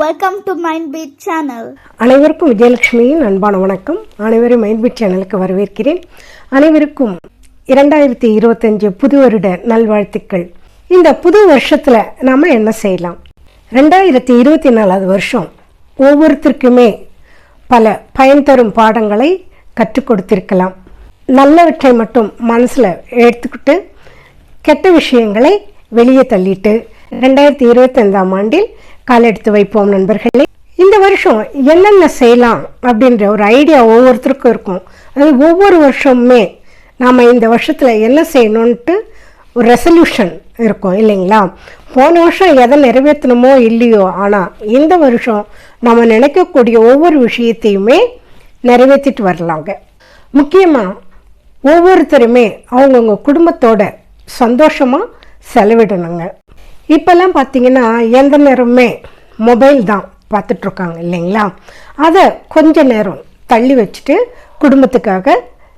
Welcome to mind beat channel அனைவருக்கும் விஜயலட்சுமியின் அன்பான வணக்கம். அனைவரும் மைண்ட் பீட் சேனலுக்கு வரவேற்கிறேன். அனைவருக்கும் இரண்டாயிரத்தி இருபத்தஞ்சு புது வருட நல்வாழ்த்துக்கள். இந்த புது வருஷத்தில் நாம் என்ன செய்யலாம்? ரெண்டாயிரத்தி இருபத்தி நாலாவது வருஷம் ஒவ்வொருத்தருக்குமே பல பயன் தரும் பாடங்களை கற்றுக் கொடுத்திருக்கலாம். நல்லவற்றை மட்டும் மனசில் எடுத்துக்கிட்டு கெட்ட விஷயங்களை வெளியே தள்ளிட்டு ரெண்டாயிரத்தி இருபத்தைந்தாம் ஆண்டில் காலெடுத்து வைப்போம் நண்பர்களே. இந்த வருஷம் என்னென்ன செய்யலாம் அப்படின்ற ஒரு ஐடியா ஒவ்வொருத்தருக்கும் இருக்கும். அதாவது ஒவ்வொரு வருஷமுமே நாம் இந்த வருஷத்தில் என்ன செய்யணுன்ட்டு ஒரு ரெசல்யூஷன் இருக்கும் இல்லைங்களா? போன வருஷம் எதை நிறைவேற்றணுமோ இல்லையோ ஆனால் இந்த வருஷம் நம்ம நினைக்கக்கூடிய ஒவ்வொரு விஷயத்தையுமே நிறைவேற்றிட்டு வரலாங்க. முக்கியமாக ஒவ்வொருத்தருமே அவங்கவுங்க குடும்பத்தோட சந்தோஷமாக செலவிடணுங்க. இப்போல்லாம் பார்த்தீங்கன்னா எந்த நேரமுமே மொபைல் தான் பார்த்துட்ருக்காங்க இல்லைங்களா? அதை கொஞ்ச நேரம் தள்ளி வச்சுட்டு குடும்பத்துக்காக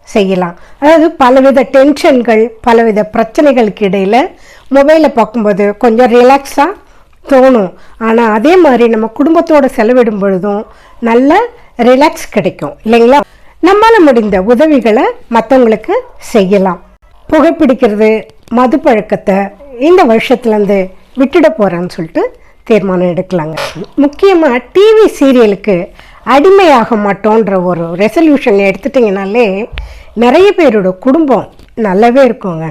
செய்யலாம். அதாவது பலவித டென்ஷன்கள் பலவித பிரச்சனைகளுக்கு இடையில் மொபைலை பார்க்கும்போது கொஞ்சம் ரிலாக்ஸாக தோணும். ஆனால் அதே மாதிரி நம்ம குடும்பத்தோட செலவிடும் பொழுதும் நல்ல ரிலாக்ஸ் கிடைக்கும் இல்லைங்களா? நம்மால் முடிந்த உதவிகளை மற்றவங்களுக்கு செய்யலாம். புகைப்பிடிக்கிறது மது பழக்கத்தை இந்த வருஷத்துலேருந்து விட்டுட போகிறான்னு சொல்லிட்டு தீர்மானம் எடுக்கலாங்க. முக்கியமாக டிவி சீரியலுக்கு அடிமையாக மாட்டோன்ற ஒரு ரெசல்யூஷன் எடுத்துட்டிங்கனாலே நிறைய பேரோட குடும்பம் நல்லாவே இருக்குங்க.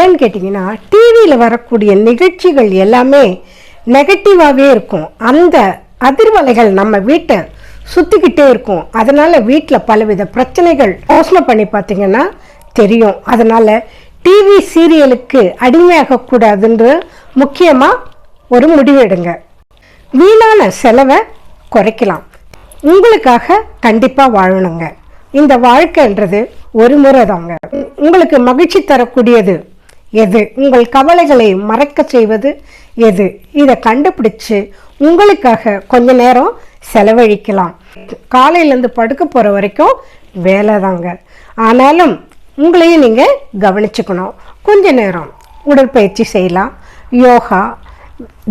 ஏன்னு கேட்டிங்கன்னா டிவியில் வரக்கூடிய நிகழ்ச்சிகள் எல்லாமே நெகட்டிவாகவே இருக்கும். அந்த அதிர்வலைகள் நம்ம வீட்டை சுற்றிக்கிட்டே இருக்கும். அதனால் வீட்டில் பலவித பிரச்சனைகள் யோசனை பண்ணி பார்த்தீங்கன்னா தெரியும். அதனால் டிவி சீரியலுக்கு அடிமையாகக்கூடாதுன்ற முக்கியமாக ஒரு முடிவு எடுங்க. வீணான செலவை குறைக்கலாம். உங்களுக்காக கண்டிப்பாக வாழணுங்க. இந்த வாழ்க்கைன்றது ஒரு முறை தாங்க. உங்களுக்கு மகிழ்ச்சி தரக்கூடியது எது? உங்கள் கவலைகளை மறக்க செய்வது எது? இதை கண்டுபிடிச்சு உங்களுக்காக கொஞ்ச நேரம் செலவழிக்கலாம். காலையிலேருந்து படுக்க போகிற வரைக்கும் வேலை தாங்க. ஆனாலும் உங்களையும் நீங்கள் கவனிச்சுக்கணும். கொஞ்ச நேரம் உடற்பயிற்சி செய்யலாம். யோகா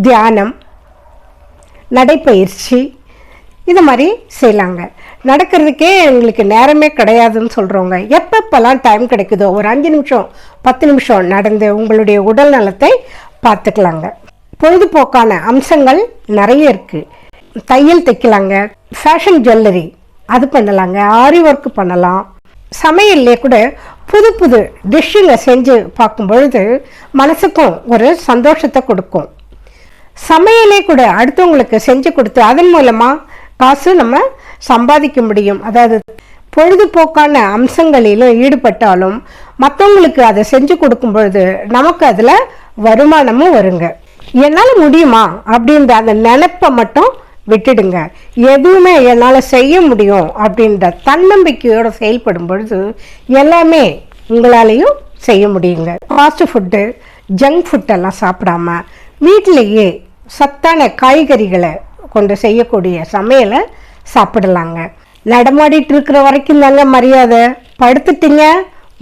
தியானம் நடைப்பயிற்சி இது மாதிரி செய்யலாங்க. நடக்கிறதுக்கே எங்களுக்கு நேரமே கிடையாதுன்னு சொல்கிறவங்க எப்பப்பெல்லாம் டைம் கிடைக்குதோ ஒரு அஞ்சு நிமிஷம் பத்து நிமிஷம் நடந்து உங்களுடைய உடல் நலத்தை பார்த்துக்கலாங்க. பொழுதுபோக்கான அம்சங்கள் நிறைய இருக்குது தையல் தைக்கலாங்க. ஃபேஷன் ஜுவல்லரி அது பண்ணலாங்க. ஆரி ஒர்க் பண்ணலாம். சமையல்லே கூட புது புது டிஷ்ஷுங்க செஞ்சு பார்க்கும் பொழுது மனசுக்கும் ஒரு சந்தோஷத்தை கொடுக்கும். சமையலே கூட அடுத்தவங்களுக்கு செஞ்சு கொடுத்து அதன் மூலமாக காசு நம்ம சம்பாதிக்க முடியும். அதாவது பொழுதுபோக்கான அம்சங்களிலும் ஈடுபட்டாலும் மற்றவங்களுக்கு அதை செஞ்சு கொடுக்கும் பொழுது நமக்கு அதில் வருமானமும் வருங்க. என்னால் முடியுமா அப்படின்ற அந்த நினப்பை மட்டும் விட்டுடுங்க. எதுவுமே என்னால் செய்ய முடியும் அப்படின்ற தன்னம்பிக்கையோடு செயல்படும் பொழுது எல்லாமே உங்களாலேயும் செய்ய முடியுங்க. ஃபாஸ்ட் ஃபுட்டு ஜங்க் ஃபுட்டெல்லாம் சாப்பிடாம வீட்டிலேயே சத்தான காய்கறிகளை கொண்டு செய்யக்கூடிய சமையலை சாப்பிடலாங்க. நடமாடிட்டு இருக்கிற வரைக்கும் தாங்க மரியாதை. படுத்துட்டீங்க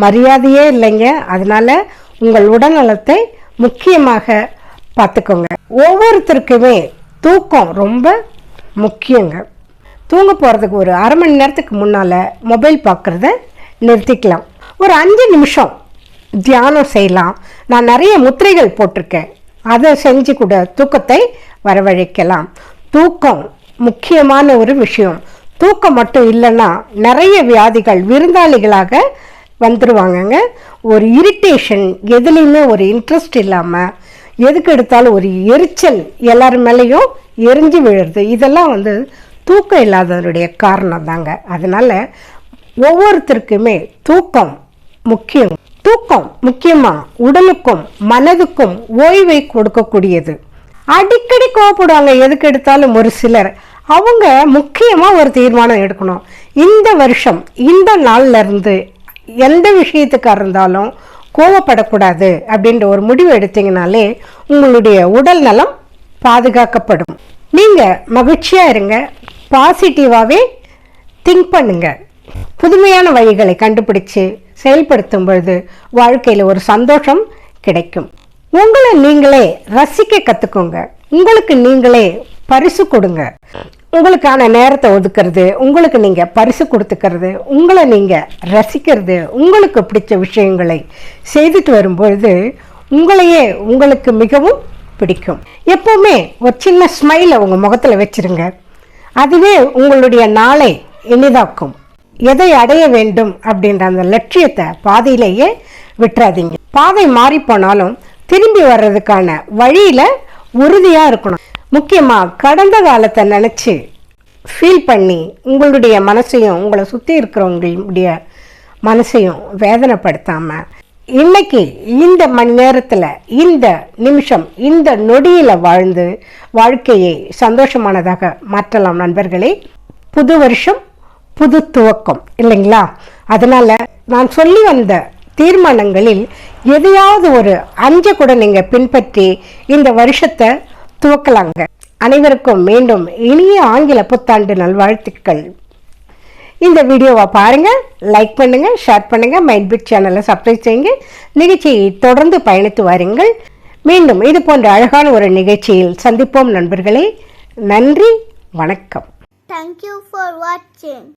மரியாதையே இல்லைங்க. அதனால உங்கள் உடல்நலத்தை முக்கியமாக பார்த்துக்கோங்க. ஒவ்வொருத்தருக்குமே தூக்கம் ரொம்ப முக்கியங்க. தூங்க போகிறதுக்கு ஒரு அரை மணி நேரத்துக்கு முன்னால் மொபைல் பார்க்குறத நிறுத்திக்கலாம். ஒரு அஞ்சு நிமிஷம் தியானம் செய்யலாம். நான் நிறைய முத்திரைகள் போட்டிருக்கேன். அதை செஞ்சு கூட தூக்கத்தை வரவழைக்கலாம். தூக்கம் முக்கியமான ஒரு விஷயம். தூக்கம் மட்டும் இல்லைன்னா நிறைய வியாதிகள் விருந்தாளிகளாக வந்துடுவாங்கங்க ஒரு இரிட்டேஷன் எதுலேயுமே ஒரு இன்ட்ரெஸ்ட் இல்லாமல் எதுக்கு எடுத்தாலும் ஒரு எரிச்சல் எல்லார் மேலேயும் எரிஞ்சு விழுறது. இதெல்லாம் வந்து தூக்கம் இல்லாதவருடைய காரணம் தாங்க. அதனால் ஒவ்வொருத்தருக்குமே தூக்கம் முக்கியம். தூக்கம் முக்கியமாக உடலுக்கும் மனதுக்கும் ஓய்வை கொடுக்கக்கூடியது. அடிக்கடி கோவப்படுவாங்க. எதுக்கு எடுத்தாலும் ஒரு சிலர். அவங்க முக்கியமாக ஒரு தீர்மானம் எடுக்கணும். இந்த வருஷம் இந்த நாள்லேருந்து எந்த விஷயத்துக்காக இருந்தாலும் கோவப்படக்கூடாது அப்படின்ற ஒரு முடிவு எடுத்தீங்கனாலே உங்களுடைய உடல் நலம் பாதுகாக்கப்படும். நீங்கள் மகிழ்ச்சியாக இருங்க பாசிட்டிவாகவே திங்க் பண்ணுங்க. புதுமையான வழிகளை கண்டுபிடிச்சு செயல்படுத்தும் பொழுது வாழ்க்கையில் ஒரு சந்தோஷம் கிடைக்கும். உங்களை நீங்களே ரசிக்க கற்றுக்கோங்க உங்களுக்கு நீங்களே பரிசு கொடுங்க. உங்களுக்கான நேரத்தை ஒதுக்கிறது உங்களுக்கு நீங்க பரிசு கொடுத்துக்கிறது உங்களை நீங்க ரசிக்கிறது உங்களுக்கு பிடிச்ச விஷயங்களை செய்துட்டு வரும்பொழுது உங்களையே உங்களுக்கு மிகவும் பிடிக்கும். எப்போவுமே ஒரு சின்ன ஸ்மைலை உங்க முகத்துல வச்சிருங்க. அதுவே உங்களுடைய நாளை இனிதாக்கும். எதை அடைய வேண்டும் அப்படின்ற அந்த லட்சியத்தை பாதையிலேயே விட்டுறாதீங்க. பாதை மாறி போனாலும் திரும்பி வர்றதுக்கான வழியில உறுதியா இருக்கணும். முக்கியமாக கடந்த காலத்தை நினச்சி ஃபீல் பண்ணி உங்களுடைய மனசையும் உங்களை சுற்றி இருக்கிறவங்களுடைய மனசையும் வேதனைப்படுத்தாமல் இன்னைக்கு இந்த மணி நேரத்தில் இந்த நிமிஷம் இந்த நொடியில் வாழ்ந்து வாழ்க்கையை சந்தோஷமானதாக மாற்றலாம் நண்பர்களே. புது வருஷம் புது துவக்கம் இல்லைங்களா? அதனால் நான் சொல்லி வந்த தீர்மானங்களில் எதையாவது ஒரு அஞ்சை கூட நீங்கள் பின்பற்றி இந்த வருஷத்தை துவக்கலாங்க. அனைவருக்கும் மீண்டும் இனிய ஆங்கில புத்தாண்டு நல்வாழ்த்துக்கள். இந்த வீடியோவை பாருங்கள் லைக் பண்ணுங்கள் ஷேர் பண்ணுங்கள் மைண்ட் பிட் சேனலை சப்ஸ்கிரைப் செய்யுங்க. நிகழ்ச்சியை தொடர்ந்து பயணித்து வாருங்கள். மீண்டும் இது போன்ற அழகான ஒரு நிகழ்ச்சியில் சந்திப்போம் நண்பர்களே. நன்றி வணக்கம். தேங்க்யூ ஃபார் வாட்சிங்.